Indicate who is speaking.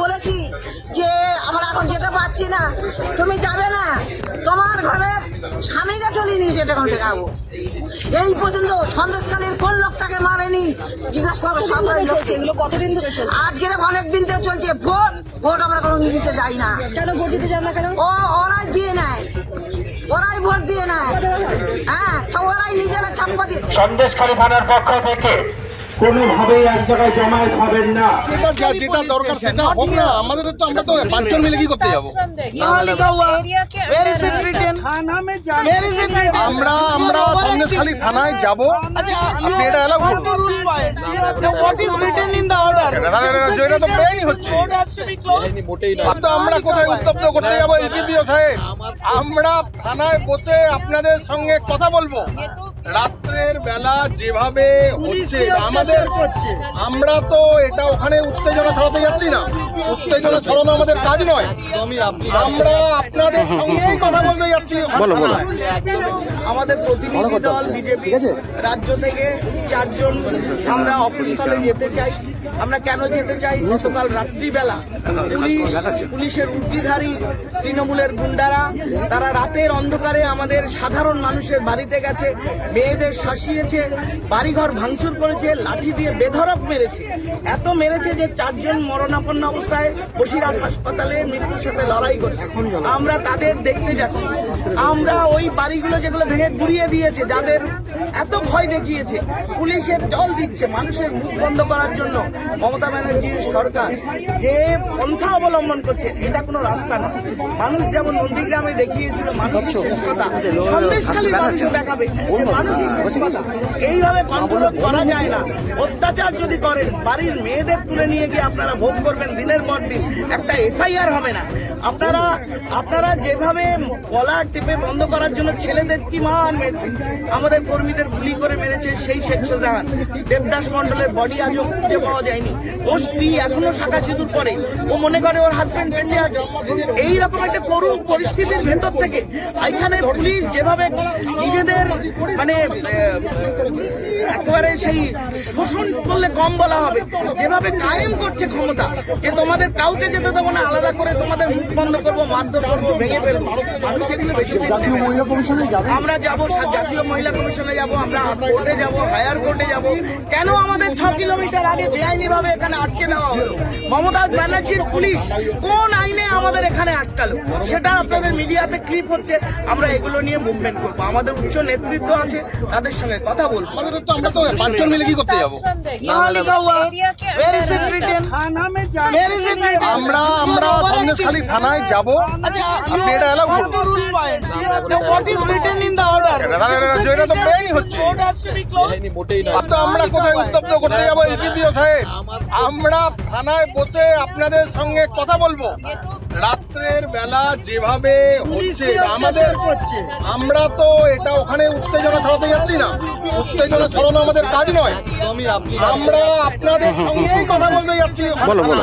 Speaker 1: বলেছি যে আমরা এখন যেতে পারছি না। তুমি যাবে না। তোমার ঘরের স্বামীকে চলে নিয়ে সেটা এখন ঠেকাবো এই পর্যন্ত সন্দেশকালীর কোন লোকটাকে মারেনি? জিজ্ঞেস করো সব ওই
Speaker 2: এগুলো? কতদিন ধরে চলছে?
Speaker 1: আজকের অনেক দিন থেকে চলছে। ভোট? ভোট আমরা কোনো দিতে যাই না।
Speaker 2: কেন ভোট দিতে যান না কেন?
Speaker 1: ও ওরাই দিয়ে নেয়। ওরাই ভোট দিয়ে নেয়। হ্যাঁ? ওরাই নিজেরা চাপ্পা দিয়ে
Speaker 3: সন্দেশখালী থানার পক্ষ থেকে কোনোভাবেই এক জায়গায় জমায়েত হবেন না।
Speaker 4: যেটা যেটা দরকার সেটা হোক না আমাদের তো আমরা তো পাঁচজন মিলে কি করতে যাব? আমরা আমরা সন্দেশখালী থানায় যাব। আপনি এটা অ্যালাউ করুন। এটা তো বেআইনি হচ্ছে। তো আমরা কোথায় উত্তপ্ত করতে যাব সাহেব? আমরা থানায় বসে আপনাদের সঙ্গে কথা বলব। রাত্রের বেলা যেভাবে হচ্ছে আমাদের আমরা তো এটা ওখানে উত্তেজনা ছড়াতে যাচ্ছি না। উত্তেজনা ছড়ানো আমাদের কাজ নয়। আমরা আপনাদের সঙ্গেই কথা বলতে যাচ্ছি। বলো বলো।
Speaker 5: আমাদের প্রতিনিধি দল বিজেপি রাজ্য থেকে চারজন আমরা অফিসস্থলে যেতে চাই। আমরা কেন যেতে চাই? গতকাল রাত্রিবেলা পুলিশ পুলিশের উর্দিধারী তৃণমূলের গুন্ডারা তারা রাতের অন্ধকারে আমাদের সাধারণ মানুষের বাড়িতে গেছে মেয়েদের শাসিয়েছে বাড়িঘর ভাঙচুর করেছে লাঠি দিয়ে বেধরক মেরেছে। এত মেরেছে যে চারজন মরণাপন্ন অবস্থায় বসিরহাট হাসপাতালে মৃত্যুর সাথে লড়াই করছে। আমরা তাদের দেখতে যাচ্ছি। আমরা ওই বাড়িগুলো যেগুলো ভেঙে গুড়িয়ে দিয়েছে যাদের এত ভয় দেখিয়েছে পুলিশের জল দিচ্ছে মানুষের মুখ বন্ধ করার জন্য মমতা ব্যানার্জির সরকার যে পন্থা অবলম্বন করছে এটা কোনো রাস্তা নয়। মানুষ যেমন নন্দীগ্রামে দেখিয়েছিল মানুষের শেষ কথা। সন্দেশখালী মানুষ দেখাবে যে মানুষই শেষ কথা। এইভাবে কন্ট্রোল করা যায় না। অত্যাচার যদি করেন বাড়ির মেয়েদের তুলে নিয়ে গিয়ে আপনারা ভোগ করবেন দিনের হবে না। আপনারা আপনারা যেভাবে কলার টিপে বন্ধ করার জন্য ছেলেদের কি মান মেরেছে? আমাদের কর্মীদের গুলি করে মেরেছে সেই শেখ দেবদাস মন্ডলের বডি আজও খুঁজে পাওয়া যায়নি। ও স্ত্রী এখনও শাখা সিঁদুর পরে। ও মনে করে ওর হাজবেন্ড বেঁচে আছে। এই রকম একটা করুণ পরিস্থিতির ভেতর থেকে এখানে পুলিশ যেভাবে নিজেদের মানে একেবারে সেই শোষণ করলে কম বলা হবে, যেভাবে কায়েম করছে ক্ষমতা, যে তোমাদের কাউকে যেতে দেবো না, আলাদা করে তোমাদের মুখ বন্ধ করব, মারধর করব, ভেঙে ফেলব। জাতীয় মহিলা কমিশনে আমরা যাব জাতীয় মহিলা কমিশনে যাব আমরা কোর্টে যাব হায়ার কোর্টে যাব। কেন আমাদের ছ কিলোমিটার আগে বেআইনি ভাবে এখানে আটকে দেওয়া হলো? মমতা ব্যানার্জির পুলিশ কোন আইনে আমাদের এখানে আটকালো? সেটা আপনাদের মিডিয়াতে ক্লিপ হচ্ছে। আমরা এগুলো নিয়ে মুভমেন্ট করব। আমাদের উচ্চ নেতৃত্ব আছে তাদের সঙ্গে কথা বলব।
Speaker 4: আমাদের তো আমরা তো পাঁচজন মিলে কি করতে যাব? আমরা আমরা সন্দেশখালী থানায় যাব। আপনি এটা অ্যালাউ তো বেআইনি হচ্ছে। আর তো আমরা কোথায় উত্তপ্ত করতে যাব এসডিপিও সাহেব? আমরা থানায় বসে আপনাদের সঙ্গে কথা বলব। রাত্রের বেলা যেভাবে হচ্ছে আমাদের আমরা তো এটা ওখানে উত্তেজনা ছড়াতে যাচ্ছি না। উত্তেজনা ছড়ানো আমাদের কাজ নয়। আমরা আপনাদের সঙ্গেই কথা বলতে যাচ্ছি। বলো বলো।